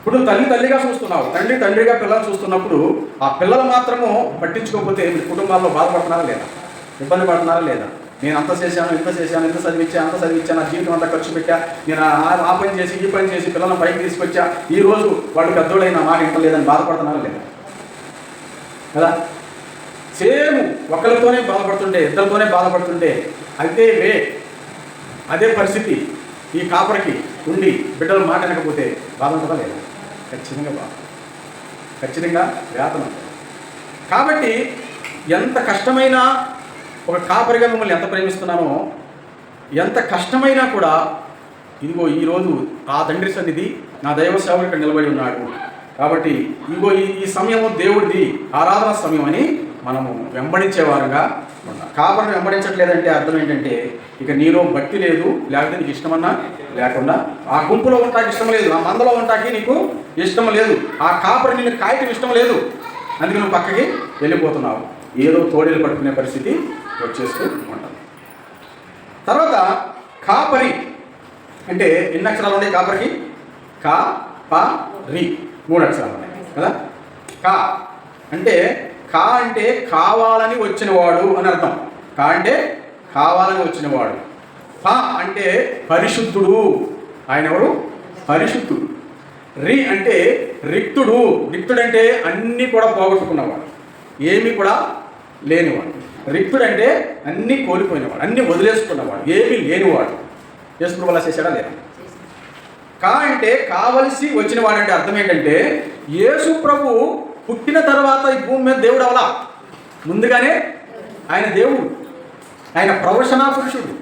ఇప్పుడు తల్లి తల్లిగా చూస్తున్నావు తండ్రి తండ్రిగా పిల్లలు చూస్తున్నప్పుడు ఆ పిల్లలు మాత్రము పట్టించుకోకపోతే మీ కుటుంబాల్లో బాధపడుతున్నారా లేదా? ఇబ్బంది పడుతున్నారా లేదా? నేను అంత చేశాను ఇంత చేశాను ఇంత చదివించా అంత చదివించా నా జీవితం అంతా ఖర్చు పెట్టా నేను ఆ- పని చేసి ఈ పని చేసి పిల్లలను పైకి తీసుకొచ్చా ఈ రోజు వాడు పెద్దోడైన మాట మాట ఇంటలేదని బాధపడుతున్నారా లేదా? కదా? సేమ్ ఒకరితోనే బాధపడుతుంటే ఇద్దరితోనే బాధపడుతుంటే అదే వే అదే పరిస్థితి ఈ కాపరికి ఉండి బిడ్డలు మాట వినకపోతే బాధ ఉంటుందా లేదా? ఖచ్చితంగా బాధ. ఖచ్చితంగా వేతనం కాబట్టి ఎంత కష్టమైన ఒక కాపరిగా మిమ్మల్ని ఎంత ప్రేమిస్తున్నానో ఎంత కష్టమైనా కూడా ఇదిగో ఈరోజు ఆ తండ్రి సన్నిధి నా దైవ సేవలు ఇక్కడ నిలబడి ఉన్నాడు. కాబట్టి ఇదిగో ఈ ఈ సమయము దేవుడిది ఆరాధన సమయం అని మనము వెంబడించేవారుగా కాపరిని వెంబడించట్లేదంటే అర్థం ఏంటంటే ఇక నీలో భక్తి లేదు లేకపోతే నీకు ఇష్టమన్నా లేకుండా ఆ గుంపులో ఉంటాకి ఇష్టం లేదు ఆ మందలో ఉంటాకి నీకు ఇష్టం లేదు ఆ కాపరి నిన్ను కాయటం ఇష్టం లేదు. అందుకే నువ్వు పక్కకి వెళ్ళిపోతున్నావు. ఏదో తోడేలు పట్టుకునే పరిస్థితి వచ్చేస్తూ ఉంటుంది. తర్వాత కాపరి అంటే ఎన్ని అక్షరాలు ఉన్నాయి కాపరికి? కా ప రి మూడు అక్షరాలు ఉన్నాయి కదా? కా అంటే కా అంటే కావాలని వచ్చినవాడు అని అర్థం. కా అంటే కావాలని వచ్చినవాడు. ప అంటే పరిశుద్ధుడు. ఆయన ఎవరు? పరిశుద్ధుడు. రి అంటే రిక్తుడు. రిక్తుడు అంటే అన్నీ కూడా పోగొట్టుకున్నవాడు. ఏమీ కూడా లేనివాడు. రిక్తుడు అంటే అన్నీ కోల్పోయినవాడు. అన్నీ వదిలేసుకున్నవాడు. ఏమీ లేనివాడు. యేసు వల్ల చేశాడా లేదా? కా అంటే కావలసి వచ్చిన వాడంటే అర్థం ఏంటంటే యేసు ప్రభు పుట్టిన తర్వాత ఈ భూమి మీద దేవుడు అవలా? ముందుగానే ఆయన దేవుడు ఆయన ప్రవచనా పురుషుడు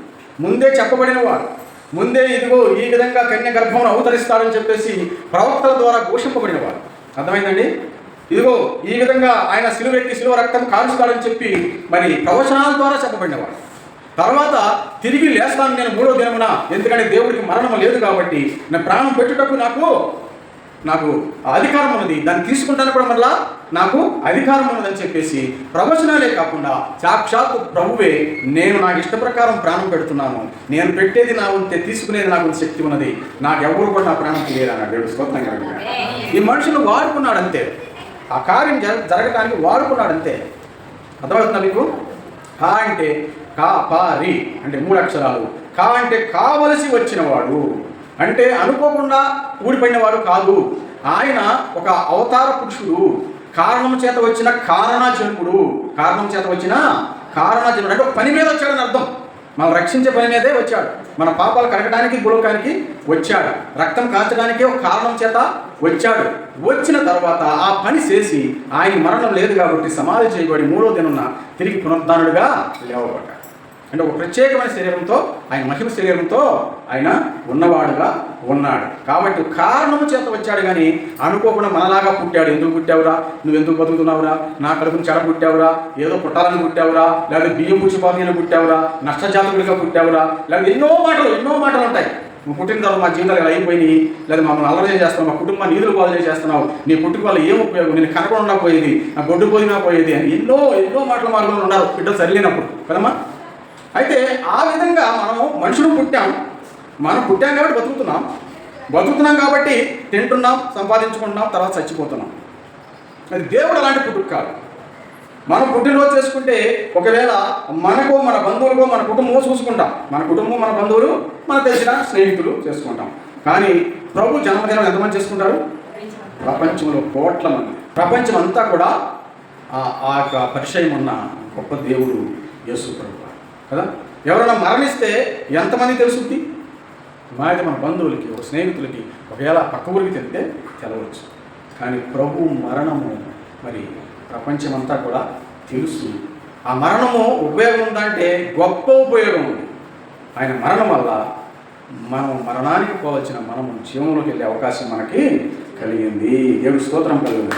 ముందే చెప్పబడిన వాడు ముందే ఇదిగో ఈ విధంగా కన్య గర్భమును అవతరిస్తాడని చెప్పేసి ప్రవక్తల ద్వారా ఘోషింపబడిన వాడు. అర్థమైందండి? ఇదిగో ఈ విధంగా ఆయన సిలువెట్టి సిలువ రక్తం కాలుస్తాడని చెప్పి మరి ప్రవచనాల ద్వారా చెప్పబడినవాడు తర్వాత తిరిగి లేస్తాను నేను మూడో దినమున ఎందుకంటే దేవుడికి మరణం లేదు కాబట్టి నా ప్రాణం పెట్టుటకు నాకు నాకు అధికారం ఉన్నది. దాన్ని తీసుకుంటాను కూడా మళ్ళా నాకు అధికారం ఉన్నదని చెప్పేసి ప్రవచనాలే కాకుండా సాక్షాత్ ప్రభువే నేను నాకు ఇష్ట ప్రకారం ప్రాణం పెడుతున్నాను. నేను పెట్టేది నా ఉంటే తీసుకునేది నాకు శక్తి ఉన్నది. నాకు ఎవరు కూడా నా ప్రాణం తెలియదు అన్నాడు దేవుడు. స్తోత్రం. ఈ మనుషులు వాడుకున్నాడు అంతే ఆ కార్యం జర జరగటానికి వాడుకున్నాడు అంతే అర్థమవుతుందా మీకు? కా అంటే కా పా రి అంటే మూడు అక్షరాలు. కా అంటే కావలసి వచ్చినవాడు. అంటే అనుకోకుండా ఊడిపోయినవాడు కాదు. ఆయన ఒక అవతార పురుషుడు. కారణం చేత వచ్చిన కారణజనుడు కారణం చేత వచ్చిన కారణజనుడు అంటే ఒక పని మీద వచ్చాడని అర్థం. మనం రక్షించే పని మీదే వచ్చాడు. మన పాపాలు కడగడానికి గులకానికి వచ్చాడు. రక్తం కాచడానికి ఒక కారణం చేత వచ్చాడు. వచ్చిన తర్వాత ఆ పని చేసి ఆయన మరణం లేదు కాబట్టి సమాధి చేయబడి మూడో దినున్న తిరిగి పునరుద్ధానుడుగా లేవబడ్డాడు. అంటే ఒక ప్రత్యేకమైన శరీరంతో ఆయన మహిమ శరీరంతో ఆయన ఉన్నవాడుగా ఉన్నాడు. కాబట్టి కారణము చేత వచ్చాడు కానీ అనుకోకుండా మనలాగా పుట్టాడు. ఎందుకు పుట్టావురా? నువ్వు ఎందుకు బతుకుతున్నావురా? నా కడుపుని చెడ పుట్టావురా? ఏదో పుట్టాలని పుట్టావురా? లేదా బియ్యం పుచ్చిపోతాయని పుట్టావురా? నష్టజాతకుడిగా పుట్టావురా? లేదా ఎన్నో మాటలు ఎన్నో మాటలు ఉంటాయి. నువ్వు పుట్టిన తర్వాత మా జీవితాలు ఇలా అయిపోయినాయి. లేదా మమ్మల్ని అల్లరి చేస్తున్నావు మా కుటుంబాన్ని నీళ్ళు బాధలు చేస్తున్నావు నీ పుట్టుక వల్ల ఏం ఉపయోగం? నేను కనకుండా పోయేది నా గొడ్డు పోయినా పోయేది అని ఎన్నో ఎన్నో మాటలు మార్గంలో ఉన్నారు. బిడ్డలు సరిలేనప్పుడు. కదమ్మా? అయితే ఆ విధంగా మనం మనుషులు పుట్టాం. మనం పుట్టాం కాబట్టి బతుకుతున్నాం. బతుకుతున్నాం కాబట్టి తింటున్నాం సంపాదించుకుంటున్నాం తర్వాత చచ్చిపోతున్నాం. అది దేవుడు అలాంటి పుట్టుక కాదు. మనం పుట్టినరోజు చేసుకుంటే ఒకవేళ మనకో మన బంధువులకో మన కుటుంబమో చూసుకుంటాం. మన కుటుంబం మన బంధువులు మన తెలిసిన స్నేహితులు చేసుకుంటాం. కానీ ప్రభు జన్మదినం ఎంతమంది చేసుకుంటారు? ప్రపంచంలో కోట్ల మంది. ప్రపంచం అంతా కూడా ఆ- ఆ యొక్క పరిచయం ఉన్న గొప్ప దేవుడు యేసు ప్రభు కదా? ఎవరైనా మరణిస్తే ఎంతమంది తెలుసుద్ది? మాది మన బంధువులకి ఒక స్నేహితులకి ఒకవేళ పక్క ఊరికి తెలితే తెలవచ్చు. కానీ ప్రభు మరణము మరి ప్రపంచమంతా కూడా తెలుసు. ఆ మరణము ఉపయోగం ఉందంటే గొప్ప ఉపయోగం ఉంది. ఆయన మరణం వల్ల మనం మరణానికి పోవలసిన మనము జీవంలోకి వెళ్ళే అవకాశం మనకి కలిగింది. దేవుడి స్తోత్రం కలిగింది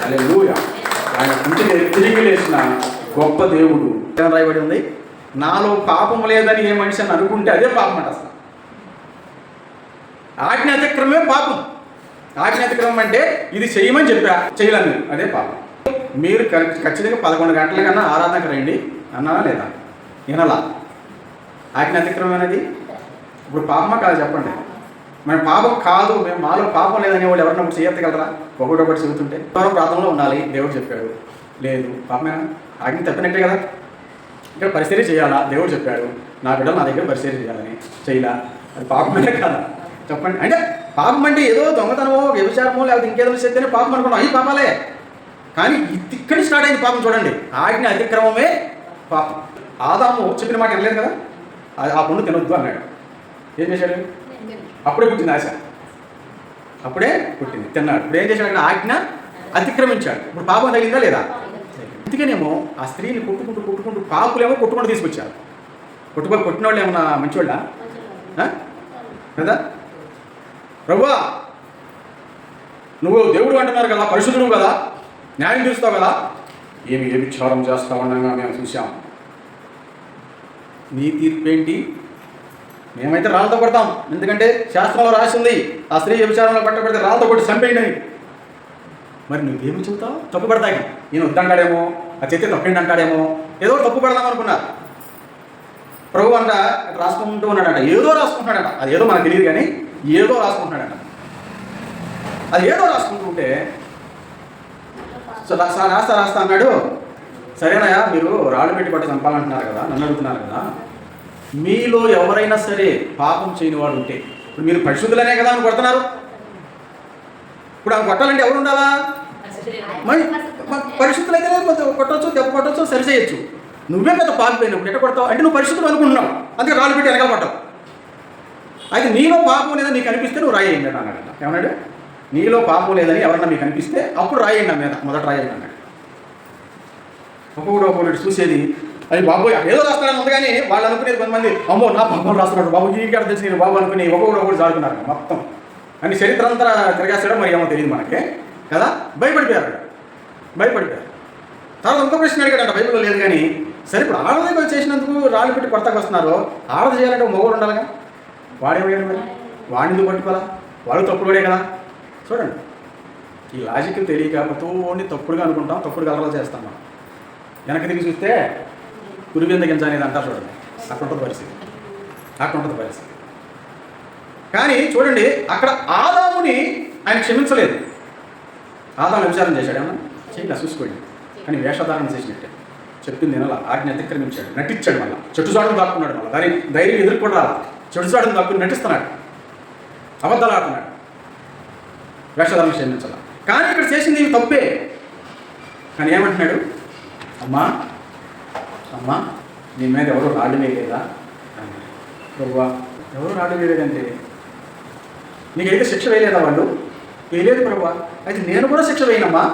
హల్లెలూయా ఆయన తిరిగి లేచిన గొప్ప దేవుడు. రాయబడి ఉంది? నాలో పాపం లేదని ఏ మనిషి అని అనుకుంటే అదే పాపం అంట అసలు. ఆజ్ఞాతిక్రమే పాపం. ఆజ్ఞ అతిక్రమం అంటే ఇది చేయమని చెప్పా చేయలేను. అదే పాపం. మీరు ఖచ్చితంగా పదకొండు గంటల కన్నా ఆరాధనకు రండి అన్నారా లేదా? వినలా. ఆజ్ఞ అతిక్రమం అనేది ఇప్పుడు పాపమా కాదు చెప్పండి. మన పాపం కాదు మేము మాలో పాపం లేదనే వాళ్ళు ఎవరన్నా ఒకటి చేయగలరా? చెబుతుంటే. ఎవరో ప్రాంతంలో ఉండాలి దేవుడు చెప్పాడు. లేదు పాపమేనా? ఆజ్ఞ తప్పినట్టే కదా. ఇక్కడ పరిస్థితి చేయాలా? దేవుడు చెప్పాడు నా బిడ్డ నా దగ్గర పరిస్థితి చేయాలని. చేయాలా? అది పాపమే కదా. చెప్పండి. అంటే పాపం అంటే ఏదో దొంగతనమో వ్యభిచారమో లేకపోతే ఇంకేదో చేస్తేనే పాపం అనుకున్నాం అవి పాపాలే. కానీ ఇది ఇక్కడి స్టార్ట్ అయింది పాపం చూడండి. ఆజ్ఞ అతిక్రమమే పాపం. ఆదాము చెప్పిన మాట వినలేదు కదా? ఆ- ఆ పండు తినొద్దు అన్నాడు. ఏం చేశాడు? అప్పుడే పుట్టింది ఆశ. అప్పుడే పుట్టింది. తిన్నాడు. ఇప్పుడు ఏం చేశాడు? ఆజ్ఞ అతిక్రమించాడు. ఇప్పుడు పాపం తగిలిందా లేదా? అందుకేనేమో ఆ స్త్రీని కొట్టుకుంటూ కొట్టుకుంటూ పాపులేమో కొట్టుకుంటూ తీసుకొచ్చారు. కొట్టుకొని కొట్టిన వాళ్ళు ఏమన్నా మంచివాళ్ళ కదా? ప్రభువా నువ్వు దేవుడు అంటున్నారు కదా పరిశుద్ధుడు కదా న్యాయం తీరుస్తావు కదా? ఏమి ఏ విచారం చేస్తావు అనగా మేము చూసాం నీ తీర్పు ఏంటి మేమైతే రాళ్ళతో పడతాం ఎందుకంటే శాస్త్రంలో రాసి ఉంది ఆ స్త్రీ విచారంలో పట్టబడితే రాళ్ళతో కొట్టి చంపేయండి అని. మరి నువ్వేమి చెబుతావు? తప్పు పడతాయి. నేను వద్దంటాడేమో ఆ చెత్త తప్పిండి అంటాడేమో? ఏదో తప్పు పడదాం అనుకున్నారు ప్రభు అంట రాసుకుంటూ ఉన్నాడంట. ఏదో రాసుకుంటున్నాడట. అది ఏదో మనకు తెలియదు కానీ ఏదో రాసుకుంటున్నాడంట. అది ఏదో రాసుకుంటుంటే సో రాస్తా రాస్తా అన్నాడు. సరేనయ్యా మీరు రాళ్ళు పెట్టి పట్టి చంపాలంటున్నారు కదా నన్ను అడుగుతున్నారు కదా. మీలో ఎవరైనా సరే పాపం చేయని వాడు ఉంటే ఇప్పుడు మీరు పరిశుద్ధులనే కదా అని కొడుతున్నారు. ఇప్పుడు ఆ కొట్టాలంటే ఎవరు ఉండాలా? మరి పరిస్థితులు అయితే కొట్టచ్చు దెబ్బ కొట్టవచ్చు సరి చేయొచ్చు. నువ్వే పెద్ద పాపిపోయినప్పుడు ఎట్ట కొడతావు? అంటే నువ్వు పరిస్థితులు అనుకుంటున్నావు. అందుకే రాళ్ళు పెట్టి వెనకాల పట్టావు అయితే నీలో పాపం లేదని నీకు అనిపిస్తే నువ్వు రాయేయండి అన్నాడు. ఏమన్నాడు? నీలో పాపం లేదని ఎవరన్నా మీకు అనిపిస్తే అప్పుడు రాయండి నా మీద మొదట రాయండి అన్నాడు. ఒక్కొక్కడు ఒక్కొక్కటి చూసేది అది బాబు ఏదో రాస్తాడని ఉంది కానీ వాళ్ళు అనుకునేది కొంతమంది అమ్మో నా పాపం రాస్తున్నాడు బాబు ఈ కాడ తెలిసి నేను బాబు అనుకుని ఒక్కొక్కడు ఒకటి చాలుకున్నారు మొత్తం. అని చరిత్ర అంతా తిరగేస్తాడో మరి ఏమో తెలియదు మనకి. కదా? భయపడిపోయారు. భయపడిపోయారు. తర్వాత ఇంకో ప్రశ్న అడిగాడంట బైబిల్లో లేదు కానీ సరే ఇప్పుడు ఆడది చేసినందుకు రాళ్ళు పెట్టి కొడతాకు వస్తున్నారు ఆడది చేయాలంటే మొగోడు ఉండాలిగా? వాడేమయ్యాడు మరి? వాడిని పట్టుకోవాలా? వాడు తప్పుడుడే కదా? చూడండి. ఈ లాజిక్ తెలియక ప్రతోడిని తప్పుడుగా అనుకుంటాం తప్పుడు కలరాలు చేస్తాం మనం. వెనక్కి తిరిగి చూస్తే కురిబింద గింజ అనేది అంటారు చూడండి. అక్కడ ఉంటుంది పరిస్థితి. అక్కడ ఉంటుంది పరిస్థితి. కానీ చూడండి అక్కడ ఆదాముని ఆయన క్షమించలేదు. ఆదాము విచారం చేశాడు ఏమన్నా? చేయలే చూసుకోండి. కానీ వేషధారణ చేసినట్టే. చెప్పింది వినలా? ఆజ్ఞ అతిక్రమించాడు నటించాడు మళ్ళీ. చెట్టుచాడును దాక్కున్నాడు మళ్ళీ. దాని ధైర్యం ఎదుర్కొని రాలా. చెట్టు దాక్కుని నటిస్తున్నాడు. అబద్ధాలు ఆడుతున్నాడు. వేషధారణ క్షమించాల? కానీ ఇక్కడ చేసింది ఇవి తప్పే? కానీ ఏమంటున్నాడు? అమ్మా అమ్మా నీ మీద ఎవరు రాళ్ళు వేయలేదా అన్నాడు. ఎవరు రాళ్ళు వేయలేదంటే నీకైతే శిక్ష వేయలేదా వాళ్ళు? వేయలేదు ప్రభా. అయితే నేను కూడా శిక్ష వేయనమ్మా.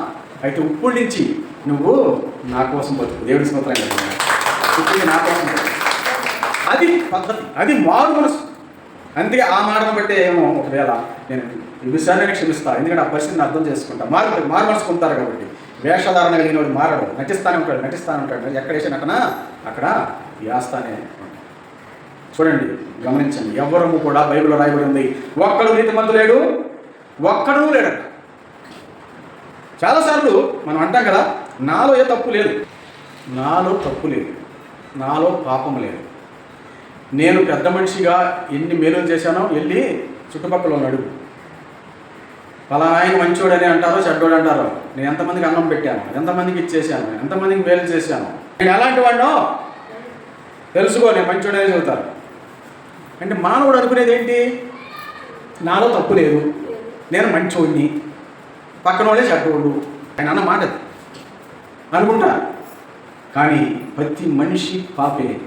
అయితే ఇప్పుడు నుంచి నువ్వు నా కోసం బతుకు. దేవుడి స్మత్రంగా ఇప్పుడు నా కోసం అది పద్ధతి. అది మారు మనసు. అందుకే ఆ మాటను బట్టే ఏమో ఒకవేళ నేను విషయాన్ని క్షమిస్తా. ఎందుకంటే ఆ పరిస్థితిని అర్థం చేసుకుంటా. మారు మారు మనసు పొందుతారు కాబట్టి. వేషధారణ కలిగిన వాడు మారడు. నటిస్తానే ఉంటాడు నటిస్తానే ఉంటాడు. ఎక్కడ వేసిన అక్కడ అక్కడ వ్యాస్తానే ఉంటాడు. చూడండి గమనించండి. ఎవరము కూడా బైబిల్లో రాయబడి ఉంది. ఒక్కడు నీతిమంతు లేడు ఒక్కడు లేడట. చాలాసార్లు మనం అంటాం కదా నాలో ఏ తప్పు లేదు. నాలో తప్పు లేదు. నాలో పాపం లేదు. నేను పెద్ద మనిషిగా ఎన్ని మేలు చేశానో వెళ్ళి చుట్టుపక్కల ఉన్న అడుగు పలానా ఆయన మంచోడని అంటారో చెడ్డోడు అంటారో. నేను ఎంతమందికి అన్నం పెట్టాను? ఎంతమందికి ఇచ్చేసాను ఎంతమందికి మేలు చేశాను? నేను ఎలాంటి వాడినో తెలుసుకో నేను మంచోడనే చెబుతారు అంటే మానవుడు అనుకునేది ఏంటి? నాలో తప్పు లేదు. నేను మంచోడిని. పక్కన వాళ్ళే చెడ్డోడు ఆయన అన్న మాట అనుకుంటా? కానీ ప్రతి మనిషి పాపే.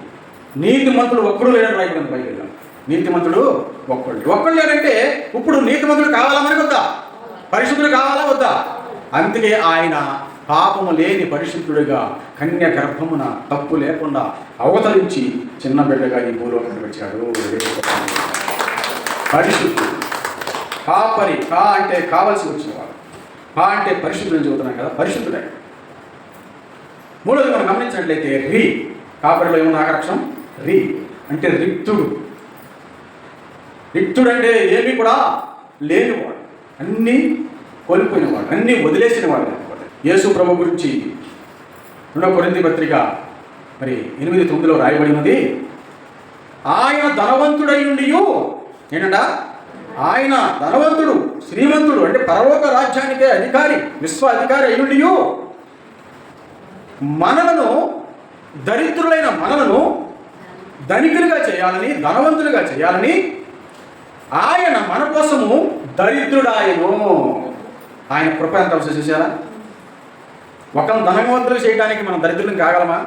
నీతిమంతుడు ఒక్కడు లేడని రాయబడింది బైబిల్లో నీతిమంతుడు ఒక్కళ్ళు ఒక్కళ్ళు లేడంటే ఇప్పుడు నీతిమంతుడు కావాలా మనకు వద్దా పరిశుద్ధుడు కావాలా వద్దా? అందుకే ఆయన పాపము లేని పరిశుద్ధుడిగా కన్య గర్భమున తప్పు లేకుండా అవతరించి చిన్న బిడ్డగా ఈ భూలోకానికి వచ్చాడు. పరిశుద్ధుడు. కాపరి కా అంటే కావలసి వచ్చినవాడు. కా అంటే పరిశుద్ధుడు చెబుతున్నాం కదా పరిశుద్ధుడే. మూడోది మనం గమనించినట్లయితే రి. కాపరిలో ఏమున్న ఆకర్షం రి. అంటే రిక్తుడు. రిక్తుడు అంటే ఏమీ కూడా లేనివాడు. అన్నీ కోల్పోయినవాడు. అన్నీ వదిలేసినవాడు. యేసు ప్రభు గురించి రెండో కొరింది పత్రిక మరి ఎనిమిది తొమ్మిదిలో రాయబడినది ఆయన ధనవంతుడై ఉండి ఏంటంట? ఆయన ధనవంతుడు శ్రీమంతుడు అంటే పరలోక రాజ్యానికే అధికారి విశ్వ అధికారి అయ్యుండియు మనలను దరిద్రులైన మనలను ధనికులుగా చేయాలని ధనవంతులుగా చేయాలని ఆయన మన కోసము దరిద్రుడాయను. ఆయన కృప ఎంత చూసారా ఒకరిని ధనవంతులు చేయడానికి మనం దరిద్రులను కాగలమా?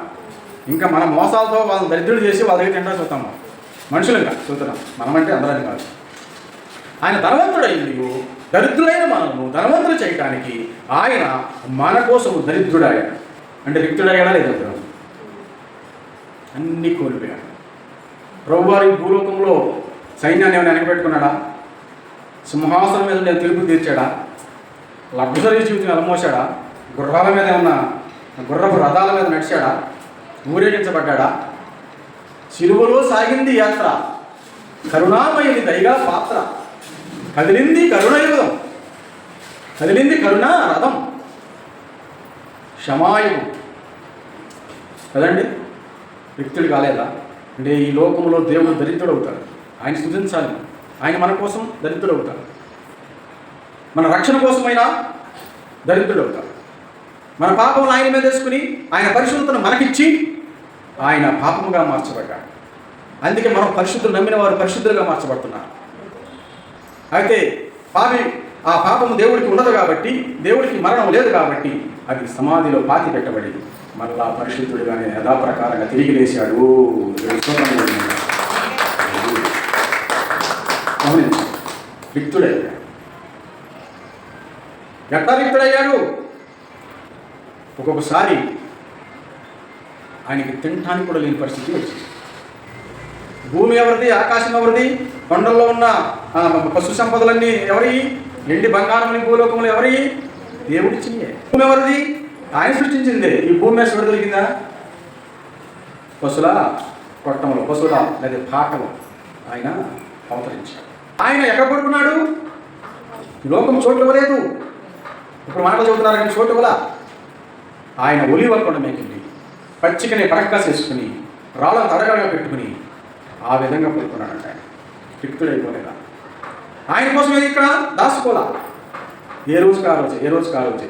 ఇంకా మన మోసాలతో వాళ్ళని దరిద్రులు చేసి వాళ్ళ దగ్గర తింటా చూస్తాం మనుషులు మనుషులుగా చూస్తున్నాం మనమంటే అందరం కాదు. ఆయన ధనవంతుడైంది దరిద్రులైన మనము ధనవంతులు చేయటానికి ఆయన మన కోసం దరిద్రుడాయన అంటే రిక్తుడయ్యాడా లేదా అన్ని అన్నీ కోల్పోయాడు. ప్రభువారి భూలోకంలో సైన్యాన్ని ఏమైనా వెనకబెట్టుకున్నాడా? సింహాసనం మీద నేను తెలుపు తీర్చాడా? లగ్జరీ జీవితం అలమోసాడా గుర్రాల మీద ఉన్న గుర్రపు రథాల మీద నడిచాడా? ఊరేగించబడ్డాడా? సిలువలో సాగింది యాత్ర. కరుణామయుని దైగా పాత్ర. కదిలింది కరుణయుగం. కదిలింది కరుణా రథం. క్షమాయుగం కదండి? వ్యక్తులు కాలేదా? అంటే ఈ లోకంలో దేవుడు దరిద్రుడు అవుతాడు ఆయన స్థుతించాలి ఆయన మన కోసం దరిద్రుడు అవుతాడు మన రక్షణ కోసమైనా దరిద్రుడు అవుతాడు మన పాపములు ఆయన మీద వేసుకుని ఆయన పరిశుద్ధతను మనకిచ్చి ఆయన పాపముగా మార్చబడ్డాడు. అందుకే మనం పరిశుద్ధులు నమ్మిన వారు పరిశుద్ధులుగా మార్చబడుతున్నారు. అయితే పాపి ఆ పాపము దేవుడికి ఉండదు కాబట్టి దేవుడికి మరణం లేదు కాబట్టి అది సమాధిలో పాతి పెట్టబడి మరలా పరిశుద్ధుడిగానే యథాప్రకారంగా తిరిగి లేచాడు. దేవుని రిక్తుడయ్యాడు ఎట్లా రిక్తుడయ్యాడు ఒక్కొక్కసారి ఆయనకి తినటానికి కూడా లేని పరిస్థితి వచ్చింది. భూమి ఎవరిది? ఆకాశం ఎవరిది? కొండల్లో ఉన్న పశు సంపదలన్నీ ఎవరి? ఎండి బంగారం భూలోకములు ఎవరి? దేవుడిచ్చియే భూమి ఎవరిది? ఆయన సృష్టించింది. ఈ భూమి మీద చూడ దొరికిందా పశుల కొట్టములు పశువుల లేదా పాటలు ఆయన అవతరించాడు. ఆయన ఎక్కడ పడుకున్నాడు? లోకం చోటు ఇవ్వలేదు. ఇప్పుడు మాటలు చెబుతున్నారు కానీ చోటు ఇవ్వలా? ఆయన ఒలివ కొండ మీకెళ్ళి పచ్చికని పరక్కాస్ రాళ్ళ రాళ్ళను తడగడగా పెట్టుకుని ఆ విధంగా పడుకున్నాడంట ఆయన. రిక్తుడైపోలేదా ఆయన కోసం ఏది ఇక్కడ? దాసుకోలా. ఏ రోజు కావచ్చు ఏ రోజు కావచ్చు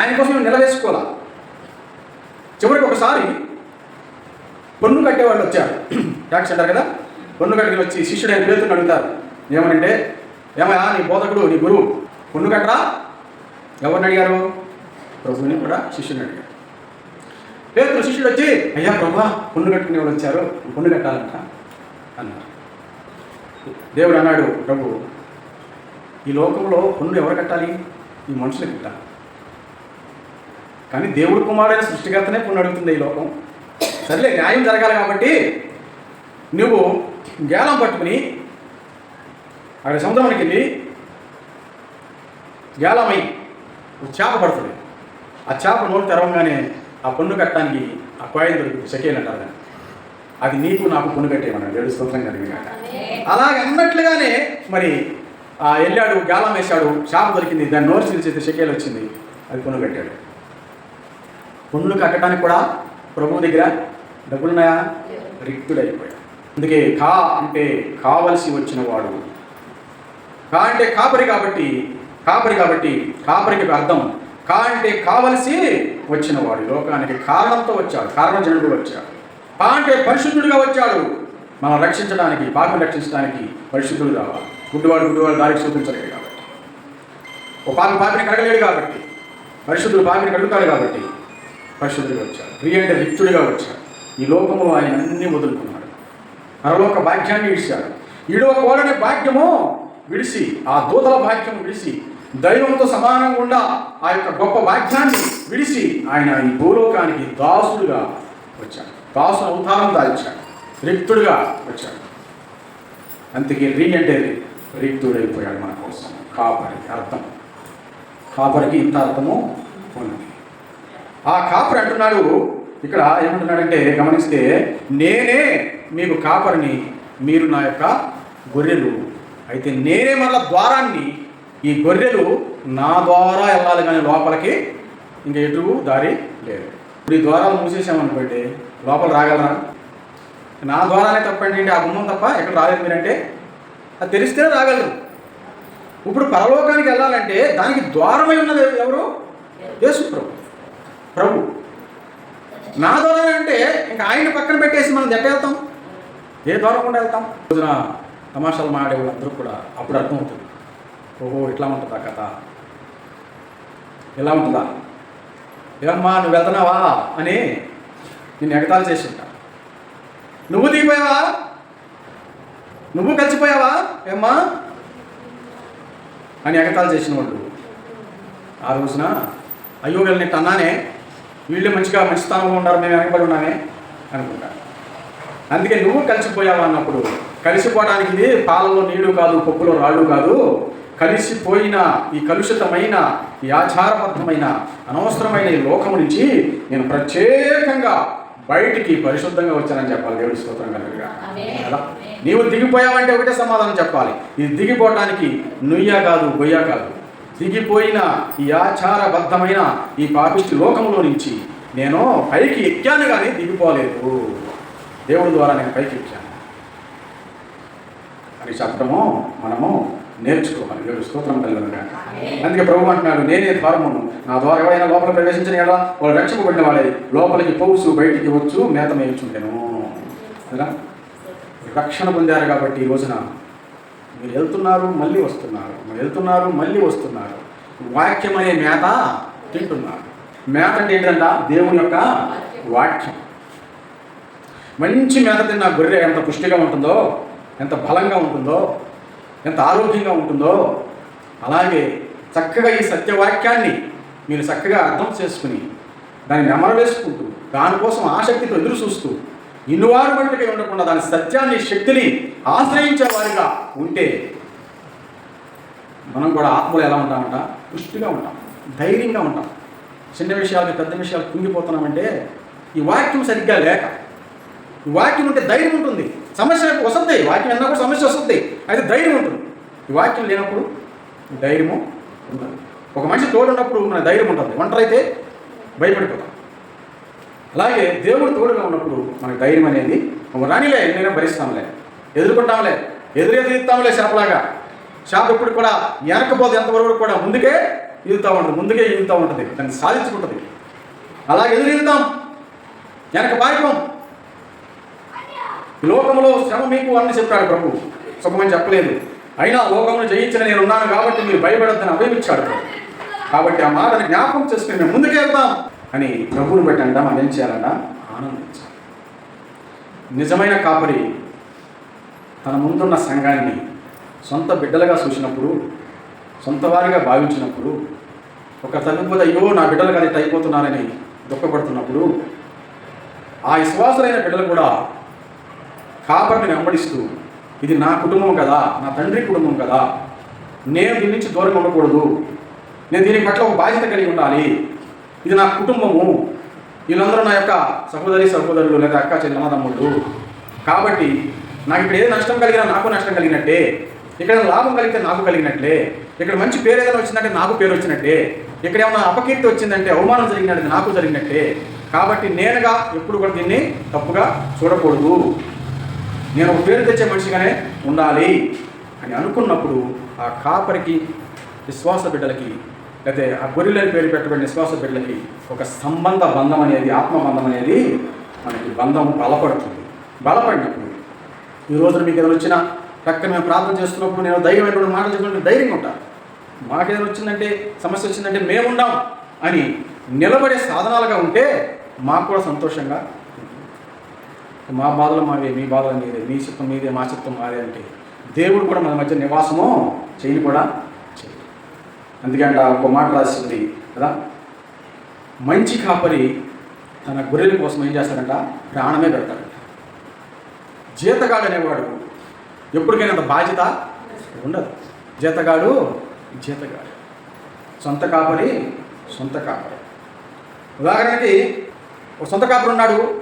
ఆయన కోసం నిలవేసుకోవాలా? చివరికి ఒకసారి పన్ను కట్టేవాళ్ళు వచ్చారు. ట్యాక్స్ అంటారు కదా? పన్ను కట్టుకుని వచ్చి శిష్యుడు ఆయన పేరుతో అడుగుతారు. ఏమనంటే ఏమయ్యా నీ బోధకుడు నీ గురువు పన్ను కట్టరా? ఎవరిని అడిగారు? ప్రభుని కూడా శిష్యుని అడిగాడు. పేరు శిష్యుడు వచ్చి అయ్యా ప్రభా పన్ను కట్టుకునే వాళ్ళు వచ్చారు? పన్ను కట్టాలంట అన్నారు. దేవుడు అన్నాడు ప్రభు ఈ లోకంలో పన్నులు ఎవరు కట్టాలి? ఈ మనుషులు కట్టాలి. కానీ దేవుడు కుమారుడైన సృష్టికర్తనే పన్ను అడుగుతుంది ఈ లోకం. సర్లే న్యాయం జరగాలి కాబట్టి నువ్వు గేలం పట్టుకుని అక్కడ సముద్రానికి వెళ్ళి గేలమై చేప పడుతుంది. ఆ చేప నోరు తెరవంగానే ఆ పన్ను కట్టడానికి ఆ కాయిన్ దొరుకుతుంది సెకేల్ అంటారు దాన్ని. అది నీకు నాకు పన్ను కట్టేయమన్నాడు ఏడు స్తోత్రం కలిగినాక అలాగ అన్నట్లుగానే మరి ఆ వెళ్ళాడు గాలం వేశాడు చేప దొరికింది దాన్ని నోరు చిరిచేది షెకేల్ వచ్చింది అది పన్ను కట్టాడు. పన్నులు కట్టడానికి కూడా ప్రభు దగ్గర డబ్బులున్నాయా? రిక్తుడైపోయాడు. అందుకే కా అంటే కావలసి వచ్చిన వాడు. కా అంటే కాపరి కాబట్టి కాపరి కాబట్టి కాపరికి అర్థం. కా అంటే కావలసి వచ్చినవాడు లోకానికి కారణంతో వచ్చాడు. కారణజనుడు వచ్చాడు. కాంటే పరిశుద్ధుడిగా వచ్చాడు. మనం రక్షించడానికి పాపం రక్షించడానికి పరిశుద్ధుడు కావాలి. గుడ్డివాడు గుడ్డివాడు దారికి చూపించలేడు కాబట్టి. ఓ పాపి పాపిని కడగలేడు కాబట్టి. పరిశుద్ధుడు పాపిని కడుగుతాడు కాబట్టి పరిశుద్ధుడిగా వచ్చాడు. ప్రియ అంటే రిక్తుడిగా వచ్చాడు. ఈ లోకంలో ఆయన అన్ని వదులుకున్నాడు. పరలోక భాగ్యాన్ని విడిచాడు. ఈడో కోరని భాగ్యము విడిసి ఆ దూతల భాగ్యం విడిసి దైవంతో సమానంగా గుండా ఆ యొక్క గొప్ప వాక్యాన్ని విడిచి ఆయన ఈ భూలోకానికి దాసుడుగా వచ్చాడు. దాసు అవతారం దాల్చాడు. రిక్తుడుగా వచ్చాడు. అందుకే రీ అంటే రిక్తుడైపోయాడు మన కోసం. కాపరికి అర్థం. కాపరికి ఇంత అర్థము ఉన్నది ఆ కాపరి అంటున్నాడు ఇక్కడ ఏమంటున్నాడంటే గమనిస్తే నేనే మీకు కాపరిని మీరు నా యొక్క గొర్రెలు. అయితే నేనే మళ్ళా ద్వారాన్ని ఈ గొర్రెలు నా ద్వారా వెళ్ళాలి కానీ లోపలికి ఇంక ఎటు దారి లేదు. ఇప్పుడు ఈ ద్వారాలు మూసేసామనుకోండి లోపల రాగలరా? నా ద్వారానే తప్పండి ఏంటి ఆ గుమ్మం తప్ప ఎక్కడ రాలేదు మీరంటే అది తెలిస్తేనే రాగలరు. ఇప్పుడు పరలోకానికి వెళ్ళాలంటే దానికి ద్వారమై ఉన్నది ఎవరు? యేసు ప్రభు. ప్రభు. నా ద్వారా అంటే ఇంకా ఆయన పక్కన పెట్టేసి మనం ఎక్కడ వెళ్తాం? ఏ ద్వారం కూడా వెళ్తాం? రోజున తమాషాలు మాడే వాళ్ళందరూ కూడా అప్పుడు అర్థమవుతుంది. ఓహో ఇట్లా ఉంటుందా కథ? ఇలా ఉంటుందా? ఏమమ్మా నువ్వు వెళ్తున్నావా? అని నేను ఎగతాలు చేసి నువ్వు దిగిపోయావా? నువ్వు కలిసిపోయావా? ఏమ్మా? అని ఎగతాలు చేసిన వాళ్ళు. ఆ రోజున అయ్యో వీళ్ళని ఇట్ట అన్నానే వీళ్ళు మంచిగా మంచి స్థానంలో ఉన్నారు మేము వెనకబడి ఉన్నామే అనుకుంటాను అందుకే నువ్వు కలిసిపోయావు అన్నప్పుడు? కలిసిపోవడానికి ఇది పాలలో నీళ్ళు కాదు పప్పులో రాళ్ళు కాదు కలిసిపోయిన ఈ కలుషితమైన ఈ ఆచారబద్ధమైన అనవసరమైన ఈ లోకము నుంచి నేను ప్రత్యేకంగా బయటికి పరిశుద్ధంగా వచ్చానని చెప్పాలి. దేవుడి స్తోత్రం కనుక కదా? నీవు దిగిపోయావంటే ఒకటే సమాధానం చెప్పాలి. ఇది దిగిపోవటానికి నుయ్య కాదు గొయ్య కాదు. దిగిపోయిన ఈ ఆచారబద్ధమైన ఈ పాపిష్టి లోకంలో నుంచి నేను పైకి ఎక్కాను కానీ దిగిపోలేదు. దేవుడి ద్వారా నేను పైకి ఎక్కాను. అని చెప్పడము మనము నేర్చుకోవాలి దేవుడు స్తోత్రం కలిగిన అందుకే ప్రభు అంటున్నాడు నేనే ద్వారమును. నా ద్వారా ఎవరైనా లోపల ప్రవేశించిన ఎలా వాళ్ళు రక్షింపబడిన వాళ్ళే లోపలికి పౌసు బయటికి వచ్చు మేత మేయుచుండెను కదా? రక్షణ పొందారు కాబట్టి ఈ రోజున మీరు వెళ్తున్నారు మళ్ళీ వస్తున్నారు. మీరు వెళ్తున్నారు మళ్ళీ వస్తున్నారు. వాక్యం అనే మేత తింటున్నారు. మేత అంటే ఏంటంట? దేవుని యొక్క వాక్యం. మంచి మేత తిన్న గొర్రె ఎంత పుష్టిగా ఉంటుందో ఎంత బలంగా ఉంటుందో ఎంత ఆరోగ్యంగా ఉంటుందో అలాగే చక్కగా ఈ సత్యవాక్యాన్ని మీరు చక్కగా అర్థం చేసుకుని దాన్ని నెమరు వేసుకుంటూ దానికోసం ఆసక్తితో ఎదురు చూస్తూ ఇన్నువారు ఉండకుండా దాని సత్యాన్ని శక్తిని ఆశ్రయించే వారిగా ఉంటే మనం కూడా ఆత్మలు ఎలా ఉంటామంట? పుష్టిగా ఉంటాం ధైర్యంగా ఉంటాం. చిన్న విషయాలకి పెద్ద విషయాలు కుంగిపోతున్నామంటే ఈ వాక్యం సరిగ్గా లేక ఈ వాక్యం ఉంటే ధైర్యం ఉంటుంది. సమస్య వస్తుంది వాక్యం విన్నప్పుడు సమస్య వస్తుంది. అయితే ధైర్యం ఉంటుంది. ఈ వాక్యం లేనప్పుడు ధైర్యము ఉంటుంది ఒక మనిషి తోడున్నప్పుడు మన ధైర్యం ఉంటుంది. ఒంటరైతే భయపడిపోతాం. అలాగే దేవుడు తోడుగా ఉన్నప్పుడు మనకి ధైర్యం అనేది ఒక రానిలే నేను భరిస్తాంలే. ఎదుర్కొంటాంలే ఎదురే తీస్తాంలే చేపలాగా. చేప ఎప్పుడు కూడా వెనకపోతే ఎంతవరకు కూడా ముందుకే ఈదుతూ ఉంటుంది ముందుకే ఈదుతూ ఉంటుంది. దాన్ని సాధించుకుంటుంది. అలాగే ఎదురు ఈదుతాం వెనక పారిపోం. లోకంలో శ్రమ మీకు అని చెప్పాడు ప్రభు. సుఖమని చెప్పలేదు. అయినా లోకమును జయించిన నేను ఉన్నాను కాబట్టి మీరు భయపడద్దని అభయమిచ్చాడు ప్రభు. కాబట్టి ఆ మాటను జ్ఞాపకం చేసుకుని మేము ముందుకు వెళ్దాం అని ప్రభువుని బట్టి అంటాం. అదేం ఏం చేయాలంట? ఆనందించాలి. నిజమైన కాపరి తన ముందున్న సంఘాన్ని సొంత బిడ్డలుగా చూసినప్పుడు సొంత వారిగా భావించినప్పుడు ఒక తల్లిపోతే అయ్యో నా బిడ్డలు అది అయిపోతున్నారని దుఃఖపడుతున్నప్పుడు ఆ విశ్వాసులైన బిడ్డలు కూడా కాపర్ని వెంబడిస్తూ ఇది నా కుటుంబం కదా నా తండ్రి కుటుంబం కదా నేను దీని నుంచి దూరం ఉండకూడదు. నేను దీని పట్ల ఒక బాధ్యత కలిగి ఉండాలి. ఇది నా కుటుంబము. వీళ్ళందరూ నా యొక్క సహోదరి సహోదరులు లేదా అక్క చెల్లెమ్మ తమ్ముళ్ళు కాబట్టి నాకు ఇక్కడ ఏ నష్టం కలిగినా నాకు నష్టం కలిగినట్టే. ఇక్కడ లాభం కలిగితే నాకు కలిగినట్లే. ఇక్కడ మంచి పేరు ఏదైనా వచ్చిందంటే నాకు పేరు వచ్చినట్టే. ఇక్కడ ఏమైనా అపకీర్తి వచ్చిందంటే అవమానం జరిగినట్టు నాకు జరిగినట్టే. కాబట్టి నేనుగా ఎప్పుడు కూడా దీన్ని తప్పుగా చూడకూడదు. నేను ఒక పేరు తెచ్చే మనిషిగానే ఉండాలి అని అనుకున్నప్పుడు ఆ కాపరికి విశ్వాస బిడ్డలకి లేకపోతే ఆ గొర్రెలని పేరు పెట్టబడిన విశ్వాస బిడ్డలకి ఒక సంబంధ బంధం అనేది ఆత్మబంధం అనేది మనకి బంధం బలపడుతుంది. బలపడినప్పుడు ఈ రోజున మీకు ఏదైనా వచ్చినా పక్కన మేము ప్రార్థన చేస్తున్నప్పుడు నేను ధైర్యమైన మాటలు చెప్పుకుంటే ధైర్యంగా ఉంటాను మాకు ఏదైనా వచ్చిందంటే సమస్య వచ్చిందంటే మేము ఉండాం అని నిలబడే సాధనాలుగా ఉంటే మాకు కూడా సంతోషంగా మా బాధలు మావే మీ బాధలు మీదే మీ చిత్తం మీదే మా చిత్తం మాదే అంటే దేవుడు కూడా మన మధ్య నివాసము చేయని కూడా చేయడు. అందుకే అంట ఒక మాట రాసింది కదా? మంచి కాపరి తన గొర్రెల కోసం ఏం చేస్తాడంట? ప్రాణమే పెడతాడంట. జీతగాడు అనేవాడు ఎప్పటికైనా అంత బాధ్యత ఉండదు. జీతగాడు జీతగాడు. సొంత కాపరి సొంత కాపరి. ఉదాహరణకి ఒక సొంత కాపరి ఉన్నాడు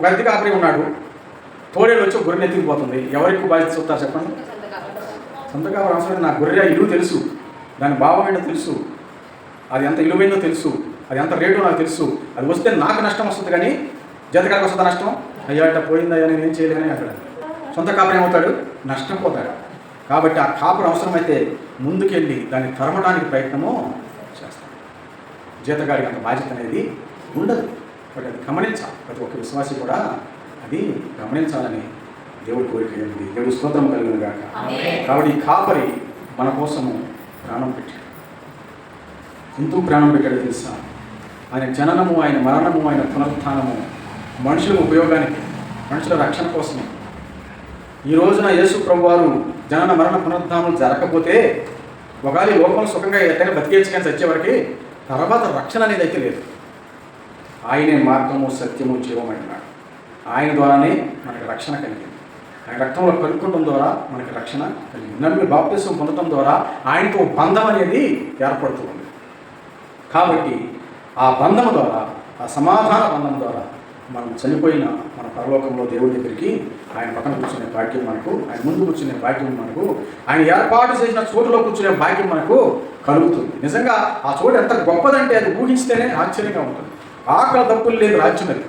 ఒక అద్దె కాపరి ఉన్నాడు. తోడేలు వచ్చి గొర్రె గొర్రెని ఎత్తుకుపోతుంది ఎవరికి బాధ్యత చూస్తారు చెప్పండి? సొంత కాపరి అవసరం నా గొర్రె ఇల్లు తెలుసు. దాని భావం ఏంటో తెలుసు. అది ఎంత ఇలువైందో తెలుసు. అది ఎంత రేటో నాకు తెలుసు. అది వస్తే నాకు నష్టం వస్తుంది కానీ జతకాడికి వస్తుందా నష్టం? అయ్యా ఇట్లా పోయిందయ్యా నేను ఏం చేయలేని అక్కడ సొంత కాపరి ఏమవుతాడు? నష్టపోతాడు కాబట్టి ఆ కాపురం అవసరమైతే ముందుకెళ్ళి దాన్ని తరమడానికి ప్రయత్నము చేస్తాడు. జీతగాడికి అంత బాధ్యత అనేది ఉండదు. బట్ అది గమనించాలి ప్రతి ఒక్క విశ్వాసి కూడా అది గమనించాలని దేవుడి కోరిక ఉంది దేవుడు స్తోత్రం కలిగిన గాక. కాబట్టి ఈ కాపరి మన కోసము ప్రాణం పెట్టాడు. ఎందుకు ప్రాణం పెట్టాడు తెలుసా? ఆయన జననము ఆయన మరణము ఆయన పునరుత్థానము మనుషుల ఉపయోగానికి మనుషుల రక్షణ కోసమే. ఈ రోజున యేసు ప్రభు వారు జనన మరణ పునరుద్ధానం జరగకపోతే ఒకవేళ ఈ లోకంలో సుఖంగా ఎట్టగా బతికేచ్చు కానీ వచ్చేవరకు తర్వాత రక్షణ అనేది అయితే లేదు. ఆయనే మార్గము సత్యము జీవం అంటున్నాడు. ఆయన ద్వారానే మనకి రక్షణ కలిగింది. ఆయన రక్తంలో కలుపుకోవడం ద్వారా మనకి రక్షణ కలిగింది. నమ్మి బాప్తిసం పొందడం ద్వారా ఆయనతో బంధం అనేది ఏర్పడుతుంది కాబట్టి ఆ బంధం ద్వారా ఆ సమాధాన బంధం ద్వారా మనం చనిపోయిన మన పరలోకంలో దేవుడి దగ్గరికి ఆయన పక్కన కూర్చునే భాగ్యం మనకు ఆయన ముందు కూర్చునే భాగ్యం మనకు ఆయన ఏర్పాటు చేసిన చోటులో కూర్చునే భాగ్యం మనకు కలుగుతుంది. నిజంగా ఆ చోటు ఎంత గొప్పదంటే అది ఊహిస్తేనే ఆశ్చర్యంగా ఉంటుంది. ఆకలి దప్పులు లేని రాజ్యం అది.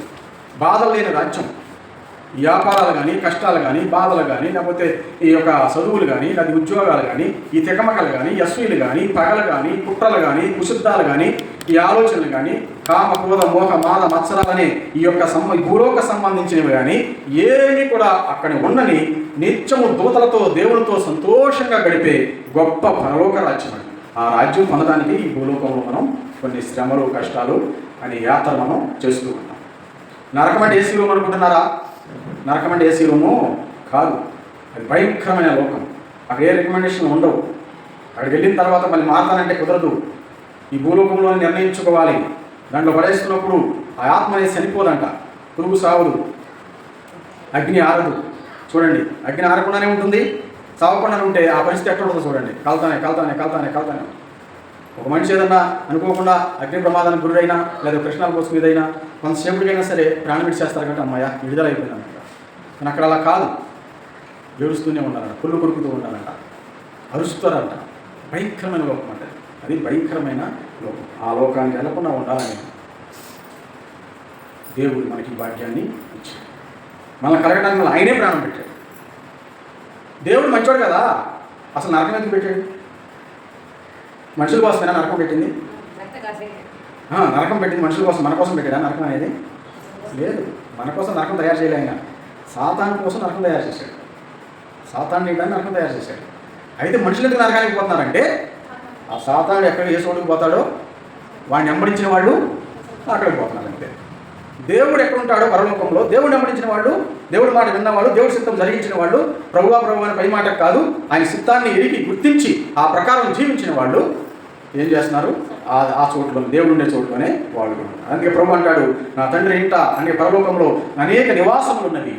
బాధలు లేని రాజ్యం. వ్యాపారాలు కానీ కష్టాలు కానీ బాధలు కానీ లేకపోతే ఈ యొక్క చదువులు కానీ అది ఉద్యోగాలు కానీ ఈ తికమకలు కానీ ఎస్వీలు కానీ పగలు కానీ కుట్రలు కానీ కుశుద్ధాలు కానీ ఈ ఆలోచనలు కానీ కామ క్రోధ మోహ మాద మత్సరాలనే ఈ యొక్క సంబ భూలోక సంబంధించినవి కానీ ఏమి కూడా అక్కడ ఉండని నిత్యము దూతలతో దేవునితో సంతోషంగా గడిపే గొప్ప పరలోక రాజ్యం ఆ రాజ్యం పొందడానికి ఈ భూలోకంలో మనం కొన్ని శ్రమలు కష్టాలు అనే యాత్ర మనం చేస్తూ ఉంటాం. నరకం అంటే ఏసీ రూమ్ అనుకుంటున్నారా? నరకం అంటే ఏసీ రూము కాదు. అది భయంకరమైన లోకం. అక్కడ ఏ రికమెండేషన్ ఉండవు. అక్కడికి వెళ్ళిన తర్వాత మళ్ళీ మారతానంటే కుదరదు. ఈ భూలోకంలో నిర్ణయించుకోవాలి. దాంట్లో పడేస్తున్నప్పుడు ఆ ఆత్మ అనేది చనిపోదంట. పురుగు సావదు అగ్ని ఆరదు. చూడండి అగ్ని ఆరకుండానే ఉంటుంది. చావకుండానే ఉంటే ఆ పరిస్థితి ఎక్కడ ఉందో చూడండి. కలతానే కలతానే కలతానే కలతానే. ఒక మనిషి ఏదన్నా అనుకోకుండా అగ్ని ప్రమాదానికి గురైనా లేదా కృష్ణాల కోసం ఏదైనా కొంతసేపటికైనా సరే ప్రాణం విడిచేస్తారు కాబట్టి అమ్మాయ విడుదల అయిపోయిందంట కానీ అక్కడ అలా కాదు. ఏడుస్తూనే ఉన్నారంట పుల్లు కొరుకుతూ ఉన్నారంట అరుస్తారంట. భయంకరమైన లోకం అంటే అది భయంకరమైన లోకం. ఆ లోకానికి వెళ్ళకుండా ఉండాలని దేవుడు మనకి భాగ్యాన్ని ఇచ్చాడు. మనల్ని కలగడానికి మన ఆయనే ప్రాణం పెట్టాడు. దేవుడు మంచివాడు కదా? అసలు నరకం ఎందుకు పెట్టాడు? మనుషుల కోసమేనా నరకం పెట్టింది? నరకం పెట్టింది. మనుషుల కోసం మన కోసం పెట్టాడా నరకం అనేది? లేదు. మన కోసం నరకం తయారు చేయలే ఆయన. సాతాను కోసం నరకం తయారు చేశాడు. సాతాను నీయడానికి నరకం తయారు చేశాడు. అయితే మనుషులు ఎందుకు నరకానికి పోతున్నారంటే ఆ సాతాను ఎక్కడ ఏ చోటుకు పోతాడో వాడిని వెంబడించిన వాళ్ళు అక్కడికి పోతున్నారు దేవుడు ఎక్కడ ఉంటాడో పరలోకంలో దేవుడు నమ్మడించిన వాళ్ళు దేవుడి మాట విన్నవాళ్ళు దేవుడి సిద్ధం జరిగించిన వాళ్ళు ప్రభువా ప్రభు అని పై మాట కాదు ఆయన సిద్ధాన్ని ఎరిగి గుర్తించి ఆ ప్రకారం జీవించిన వాళ్ళు ఏం చేస్తున్నారు? ఆ ఆ చోట్లో దేవుడు ఉండే చోట్లోనే వాళ్ళు అందుకే ప్రభు అంటాడు నా తండ్రి ఇంట అనే పరలోకంలో అనేక నివాసములు ఉన్నవి.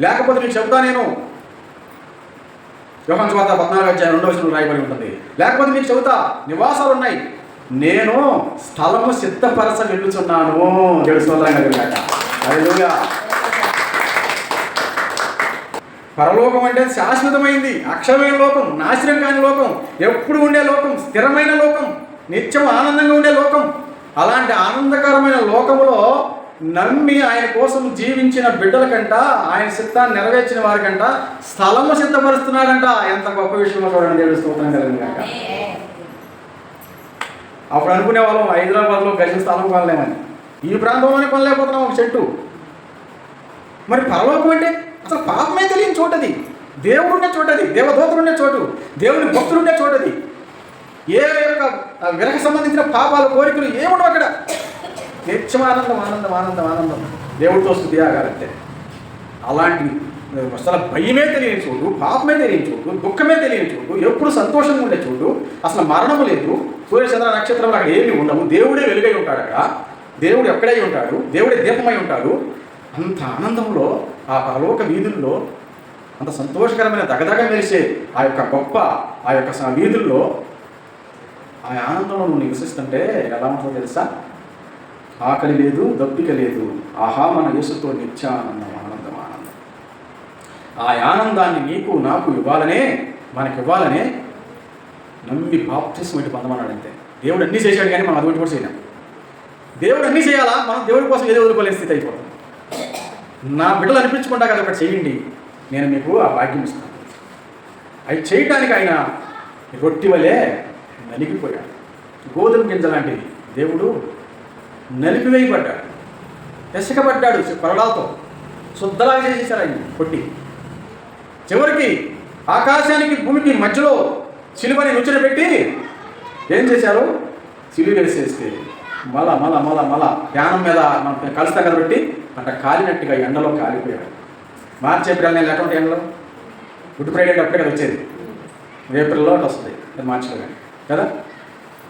లేకపోతే నేను చెప్తా నేను. యోహన్ స్వాత పద్నాలుగు అధ్యాయం రెండో వచ్చిన రాయబడి ఉంటుంది. లేకపోతే మీకు చెబుతా నివాసాలు ఉన్నాయి. నేను స్థలము సిద్ధపరచ వెళ్ళుచున్నాను. దేవుడి కలిగాక పరలోకం అంటే శాశ్వతమైంది. అక్షరమైన లోకం నాశనం కాని లోకం ఎప్పుడు ఉండే లోకం స్థిరమైన లోకం నిత్యం ఆనందంగా ఉండే లోకం. అలాంటి ఆనందకరమైన లోకములో నమ్మి ఆయన కోసం జీవించిన బిడ్డల కంట ఆయన సిద్ధాన్ని నెరవేర్చిన వారికంట స్థలము సిద్ధపరుస్తున్నాడంట. ఎంత గొప్ప విషయమో చూడండి దేవుడి స్తోత్రం అప్పుడు అనుకునే వాళ్ళం హైదరాబాద్లో గజం స్థలం కొనలేమని. ఈ ప్రాంతంలోనే కొనలేకపోతున్నాం ఒక చెట్టు. మరి పరలోకం అంటే అసలు పాపమే తెలియని చోటది. దేవుడున్న చోటది దేవదూతలు ఉండే చోటు దేవుని భక్తులు ఉండే చోటది. ఏ యొక్క విరహ సంబంధించిన పాపాల కోరికలు ఏముండవు అక్కడ. నిత్యం ఆనందం ఆనందం ఆనందం ఆనందం. దేవుడితో స్థుతి ఆగాలంటే. అలాంటివి అసలు భయమే తెలియని చోటు పాపమే తెలియని చోటు దుఃఖమే తెలియని చోటు ఎప్పుడు సంతోషంగా ఉండే చోటు అసలు మరణము లేదు. సూర్యచంద్ర నక్షత్రంలో అక్కడ ఏమి ఉండవు. దేవుడే వెలుగై ఉంటాడు అక్కడ. దేవుడు ఎక్కడై ఉంటాడు? దేవుడే దీపమై ఉంటాడు. అంత ఆనందంలో ఆ పరలోక వీధుల్లో అంత సంతోషకరమైన దగదగ మెరిసే ఆ యొక్క గొప్ప ఆ యొక్క వీధుల్లో ఆ ఆనందంలో నువ్వు నివసిస్తుంటే ఎలా ఉంటుందో తెలుసా? ఆకలి లేదు దప్పిక లేదు. ఆహా మన యేసుతో నిత్యానందం ఆ ఆనందాన్ని నీకు నాకు ఇవ్వాలనే మనకి ఇవ్వాలనే నమ్మి బాప్తిస్మ ఇటు పొందమన్నాడు అంతే. దేవుడు అన్నీ చేశాడు కానీ మనం అటువంటి కూడా చేయలేం. దేవుడు అన్నీ చేయాలా? మనం దేవుడి కోసం ఏదో వదులుకోలేని స్థితి అయిపోతుంది నా బిడ్డలు అనిపించుకుంటా కదా ఒకటి చేయండి. నేను మీకు ఆ భాగ్యం ఇస్తాను. అవి చేయటానికి ఆయన రొట్టి వలె నలిగిపోయాడు. గోధుమ గింజ లాంటిది. దేవుడు నలిపివేయబడ్డాడు. దశకబడ్డాడు కొరడాలతో శుద్ధలాగా చేసేసారు ఆయన కొట్టి చివరికి ఆకాశానికి భూమికి మధ్యలో సిలువని నుచ్చున పెట్టి ఏం చేశారు? సిలువ వేసేస్తే మల మల మల మల ప్యానం మీద మనం కలుస్తాం తగలబెట్టి అంత కాలినట్టుగా ఎండలో కాలిపోయాడు మార్చి ఏప్రిల్ నెల ఎటువంటి ఎండలో? గుడ్ ఫ్రైడే అప్పుడే కదా వచ్చేది. ఏప్రిల్లో అటు వస్తుంది. మార్చిలో కానీ. కదా?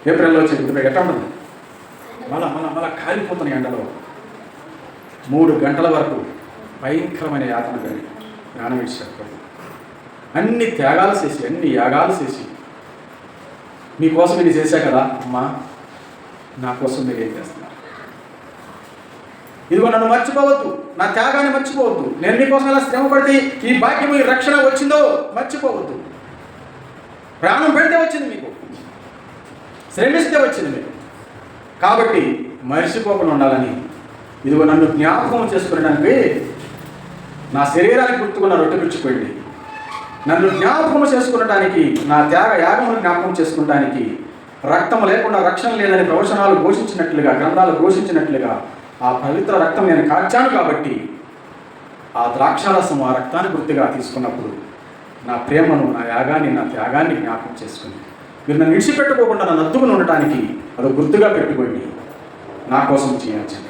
ఏప్రిల్లో వచ్చేది గుడ్ ఫ్రైడే. ఎట్లా ఉంటుంది? మల మల మల కాలిపోతున్న ఎండలో. మూడు గంటల వరకు భయంకరమైన యాతన కానీ జ్ఞానం ఇచ్చారు అన్ని త్యాగాలు చేసి అన్ని యాగాలు చేసి. మీకోసం ఇది చేశా కదా? అమ్మా నా కోసం మీరు ఏం చేస్తున్నారు? ఇదిగో నన్ను మర్చిపోవద్దు. నా త్యాగాన్ని మర్చిపోవద్దు. నేను మీకోసం ఎలా శ్రమ పడితే ఈ భాగ్యం ఈ రక్షణ వచ్చిందో మర్చిపోవద్దు. ప్రాణం పెడితే వచ్చింది మీకు. శ్రమిస్తే వచ్చింది మీకు. కాబట్టి మర్చిపోకుండా ఉండాలని ఇదిగో నన్ను జ్ఞాపకం చేసుకునడానికి నా శరీరానికి గుర్తుకున్న రొట్టె పుచ్చిపోయింది నన్ను జ్ఞాపకం చేసుకునడానికి నా త్యాగ యాగమును జ్ఞాపకం చేసుకునడానికి రక్తం లేకుండా రక్షణ లేదని ప్రవచనాలు ఘోషించినట్లుగా గ్రంథాలు ఘోషించినట్లుగా ఆ పవిత్ర రక్తం నేను కాచాను కాబట్టి ఆ ద్రాక్షారసం ఆ రక్తాన్ని గుర్తుగా తీసుకున్నప్పుడు నా ప్రేమను నా యాగాన్ని నా త్యాగాన్ని జ్ఞాపకం చేసుకుని మీరు నన్ను విడిచిపెట్టుకోకుండా నన్ను అద్దుకుని ఉండటానికి అది గుర్తుగా పెట్టుకోండి. నా కోసం చేయాల్సింది.